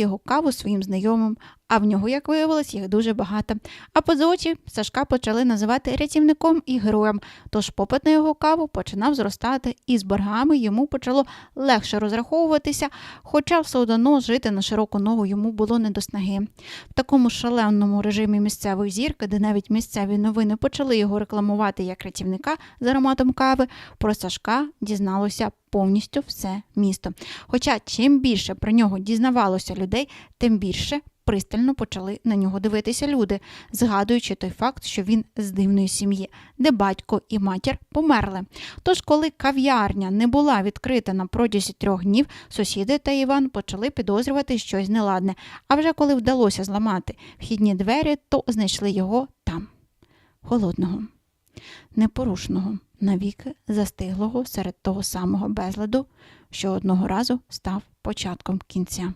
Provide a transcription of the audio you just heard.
його каву своїм знайомим, а в нього, як виявилось, їх дуже багато. А позочі Сашка почали називати рятівником і героєм, тож попит на його каву починав зростати, і з боргами йому почало легше розраховуватися, хоча все одно жити на широку ногу йому було не до снаги. В такому шаленому режимі місцевої зірки, де навіть місцеві новини почали його рекламувати як рятівника з ароматом кави, про Сашка дізналося повністю все місто. Хоча чим більше про нього дізнавалося людей, тим більше пристально почали на нього дивитися люди, згадуючи той факт, що він з дивної сім'ї, де батько і матір померли. Тож, коли кав'ярня не була відкрита на протязі трьох днів, сусіди та Іван почали підозрювати щось неладне. А вже коли вдалося зламати вхідні двері, то знайшли його там, холодного, непорушного, навіки застиглого серед того самого безладу, що одного разу став початком кінця.